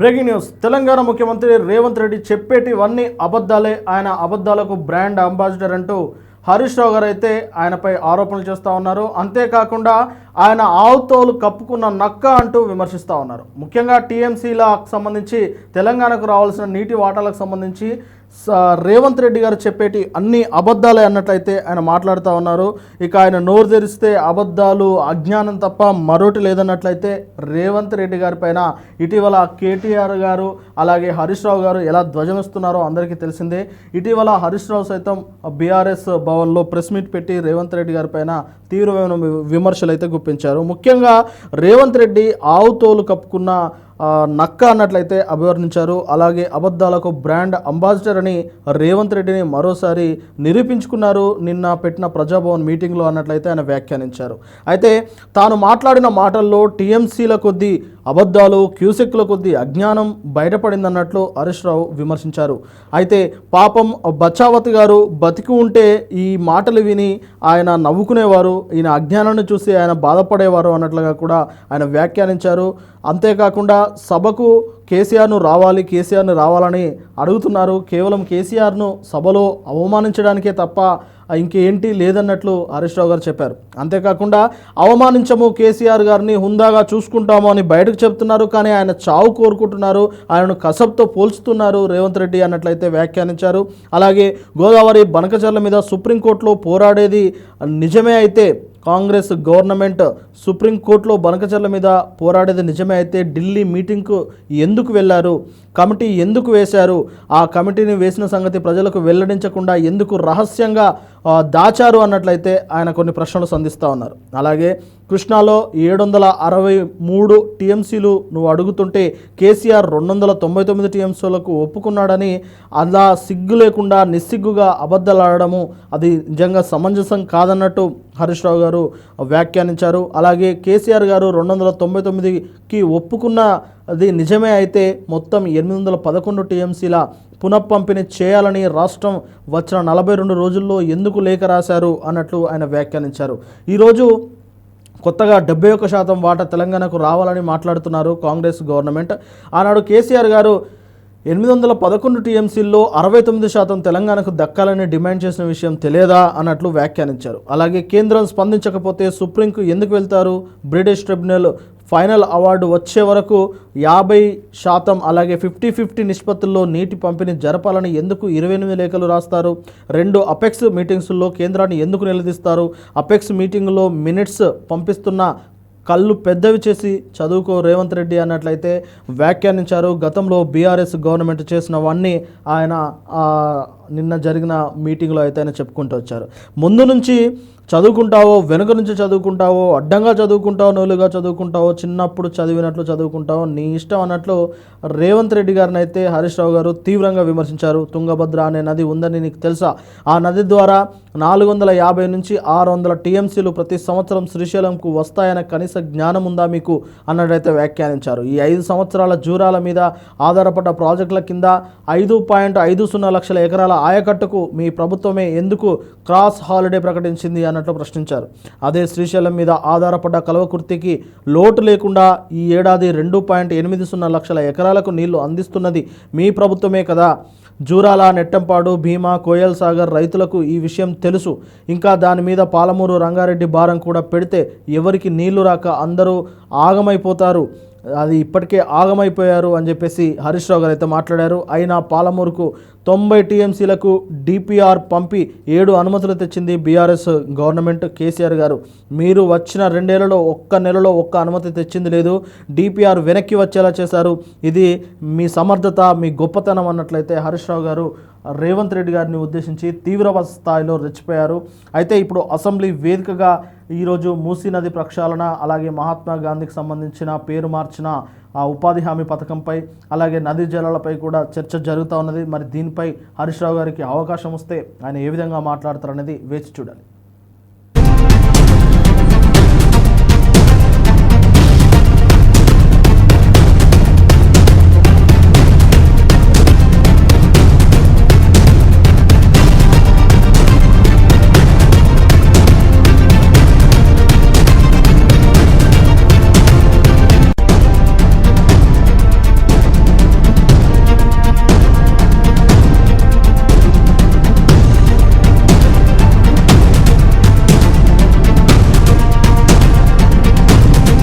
Breaking news. Telangana ముఖ్యమంత్రి రేవంత్ రెడ్డి చెప్పేటివన్నీ అబద్ధాలే. ఆయన అబద్ధాలకు బ్రాండ్ అంబాసిడర్ అంటూ హరీష్ రావు గారు అయితే ఆయనపై ఆరోపణలు చేస్తూ ఉన్నారు. అంతేకాకుండా ఆయన ఆవుతోలు కప్పుకున్న నక్క అంటూ విమర్శిస్తూ ఉన్నారు. ముఖ్యంగా టీఎంసీలకు సంబంధించి తెలంగాణకు రావాల్సిన నీటి వాటాలకు సంబంధించి రేవంత్ రెడ్డి గారు చెప్పేటి అన్ని అబద్ధాలే అన్నట్లయితే ఆయన మాట్లాడుతూ ఉన్నారు. ఇక ఆయన నోరు తెరిస్తే అబద్ధాలు అజ్ఞానం తప్ప మరొకటి లేదన్నట్లయితే రేవంత్ రెడ్డి గారి పైన ఇటీవల కేటీఆర్ గారు అలాగే హరీష్ రావు గారు ఎలా ధ్వజమిస్తున్నారో అందరికీ తెలిసిందే. ఇటీవల హరీష్ రావు సైతం బీఆర్ఎస్ భవన్లో ప్రెస్ మీట్ పెట్టి రేవంత్ రెడ్డి గారి పైన తీవ్రమైన వి- విమర్శలు అయితే గుప్పించారు. ముఖ్యంగా రేవంత్ రెడ్డి ఆవు తోలు కప్పుకున్న నక్క అన్నట్లయితే అభివర్ణించారు. అలాగే అబద్ధాలకు బ్రాండ్ అంబాసిడర్ అని రేవంత్ రెడ్డిని మరోసారి నిరూపించుకున్నారు. నిన్న పెట్టిన ప్రజాభవన్ మీటింగ్లో అన్నట్లయితే ఆయన వ్యాఖ్యానించారు. అయితే తాను మాట్లాడిన మాటల్లో టీఎంసీల కొద్దీ అబద్ధాలు క్యూసెక్ల కొద్దీ అజ్ఞానం బయటపడిందన్నట్లు హరీష్ రావు విమర్శించారు. అయితే పాపం బచావతి గారు బతికి ఉంటే ఈ మాటలు విని ఆయన నవ్వుకునేవారు ఈయన అజ్ఞానాన్ని చూసి ఆయన బాధపడేవారు అన్నట్లుగా కూడా ఆయన వ్యాఖ్యానించారు. అంతేకాకుండా సభకు కేసీఆర్ను రావాలి కేసీఆర్ను రావాలని అడుగుతున్నారు. కేవలం కేసీఆర్ను సభలో అవమానించడానికే తప్ప ఇంకేంటి లేదన్నట్లు హరీష్ రావు గారు చెప్పారు. అంతేకాకుండా అవమానించము కేసీఆర్ గారిని హుందాగా చూసుకుంటాము అని బయటకు చెప్తున్నారు. కానీ ఆయన చావు కోరుకుంటున్నారు. ఆయనను కసబ్తో పోల్చుతున్నారు రేవంత్ రెడ్డి అన్నట్లయితే వ్యాఖ్యానించారు. అలాగే గోదావరి బనకచర్ల మీద సుప్రీంకోర్టులో పోరాడేది నిజమే అయితే కాంగ్రెస్ గవర్నమెంట్ సుప్రీంకోర్టులో బనకచర్ల మీద పోరాడేది నిజమే అయితే ఢిల్లీ మీటింగ్కు ఎందుకు వెళ్ళారు కమిటీ ఎందుకు వేశారు? ఆ కమిటీని వేసిన సంగతి ప్రజలకు వెల్లడించకుండా ఎందుకు రహస్యంగా దాచారు అన్నట్లయితే ఆయన కొన్ని ప్రశ్నలు సంధిస్తూ ఉన్నారు. అలాగే కృష్ణాలో ఏడు వందల అరవై మూడు టీఎంసీలు నువ్వు అడుగుతుంటే కేసీఆర్ రెండు వందల తొంభై తొమ్మిది టీఎంసీలకు ఒప్పుకున్నాడని అలా సిగ్గు లేకుండా నిస్సిగ్గుగా అబద్ధాలాడము అది నిజంగా సమంజసం కాదన్నట్టు హరీష్ రావు గారు వ్యాఖ్యానించారు. అలాగే కేసీఆర్ గారు రెండు వందల తొంభై తొమ్మిదికి ఒప్పుకున్న అది నిజమే అయితే మొత్తం ఎనిమిది వందల పదకొండు టీఎంసీల పునఃపంపిణీ చేయాలని రాష్ట్రం వచ్చిన నలభై రెండు రోజుల్లో ఎందుకు లేఖ రాశారు అన్నట్లు ఆయన వ్యాఖ్యానించారు. ఈరోజు కొత్తగా డెబ్బై ఒక్క శాతం వాటా తెలంగాణకు రావాలని మాట్లాడుతున్నారు కాంగ్రెస్ గవర్నమెంట్. ఆనాడు కేసీఆర్ గారు ఎనిమిది వందల పదకొండు టీఎంసీల్లో అరవై తొమ్మిది శాతం తెలంగాణకు దక్కాలని డిమాండ్ చేసిన విషయం తెలియదా అన్నట్లు వ్యాఖ్యానించారు. అలాగే కేంద్రం స్పందించకపోతే సుప్రీంకు ఎందుకు వెళ్తారు? బ్రిటిష్ ట్రిబ్యునల్ ఫైనల్ అవార్డు వచ్చే వరకు యాభై శాతం అలాగే ఫిఫ్టీ ఫిఫ్టీ నిష్పత్తుల్లో నీటి పంపిణీ జరపాలని ఎందుకు ఇరవై ఎనిమిది లేఖలు రాస్తారు? రెండు అపెక్స్ మీటింగ్స్లో కేంద్రాన్ని ఎందుకు నిలదీస్తారు? అపెక్స్ మీటింగ్లో మినిట్స్ పంపిస్తున్న కళ్ళు పెద్దవి చేసి చదువుకో రేవంత్ రెడ్డి అన్నట్లయితే వ్యాఖ్యానించారు. గతంలో బీఆర్ఎస్ గవర్నమెంట్ చేసినవన్నీ ఆయన నిన్న జరిగిన మీటింగ్లో అయితే ఆయన చెప్పుకుంటూ వచ్చారు. ముందు నుంచి చదువుకుంటావో వెనుక నుంచి చదువుకుంటావో అడ్డంగా చదువుకుంటావో నోలుగా చదువుకుంటావో చిన్నప్పుడు చదివినట్లు చదువుకుంటావో నీ ఇష్టం అన్నట్లు రేవంత్ రెడ్డి గారిని అయితే హరీష్ రావు గారు తీవ్రంగా విమర్శించారు. తుంగభద్ర అనే నది ఉందని నీకు తెలుసా? ఆ నది ద్వారా నాలుగు వందల యాభై నుంచి ఆరు వందల టీఎంసీలు ప్రతి సంవత్సరం శ్రీశైలంకు వస్తాయన్న కనీస జ్ఞానం ఉందా మీకు? అన్నట్టయితే వ్యాఖ్యానించారు. ఈ ఐదు సంవత్సరాల జూరాల మీద ఆధారపడ్డ ప్రాజెక్టుల కింద ఐదు పాయింట్ ఐదు సున్నా లక్షల ఎకరాల ఆయకట్టుకు మీ ప్రభుత్వమే ఎందుకు క్రాస్ హాలిడే ప్రకటించింది అన్నట్లు ప్రశ్నించారు. అదే శ్రీశైలం మీద ఆధారపడ్డ కలవకుర్తికి లోటు లేకుండా ఈ ఏడాది రెండు పాయింట్ ఎనిమిది సున్నా లక్షల ఎకరాలకు నీళ్ళు అందిస్తున్నది మీ ప్రభుత్వమే కదా. జూరాల నెట్టంపాడు భీమా కోయల్ సాగర్ రైతులకు ఈ విషయం తెలుసు. ఇంకా దాని మీద పాలమూరు రంగారెడ్డి భారం కూడా పెడితే ఎవరికి నీళ్ళు రాక అందరూ ఆగమైపోతారు. అది ఇప్పటికే ఆగమైపోయారు అని చెప్పేసి హరీష్ రావు గారు అయితే మాట్లాడారు. అయినా పాలమూరుకు తొంభై టీఎంసీలకు డిపిఆర్ పంపి ఏడు అనుమతులు తెచ్చింది బీఆర్ఎస్ గవర్నమెంట్. కేసీఆర్ గారు మీరు వచ్చిన రెండేళ్ళలో ఒక్క నెలలో ఒక్క అనుమతి తెచ్చింది లేదు. డిపిఆర్ వెనక్కి వచ్చేలా చేశారు. ఇది మీ సమర్థత మీ గొప్పతనం అన్నట్లయితే హరీష్ రావు గారు రేవంత్ రెడ్డి గారిని ఉద్దేశించి తీవ్ర స్థాయిలో రెచ్చిపోయారు. అయితే ఇప్పుడు అసెంబ్లీ వేదికగా ఈరోజు మూసీ నది ప్రక్షాళన అలాగే మహాత్మా గాంధీకి సంబంధించిన పేరు మార్చిన ఆ ఉపాధి హామీ పథకంపై అలాగే నదీ జలాలపై కూడా చర్చ జరుగుతూ ఉన్నది. మరి దీనిపై హరీష్ రావు గారికి అవకాశం వస్తే ఆయన ఏ విధంగా మాట్లాడతారనేది వేచి చూడాలి.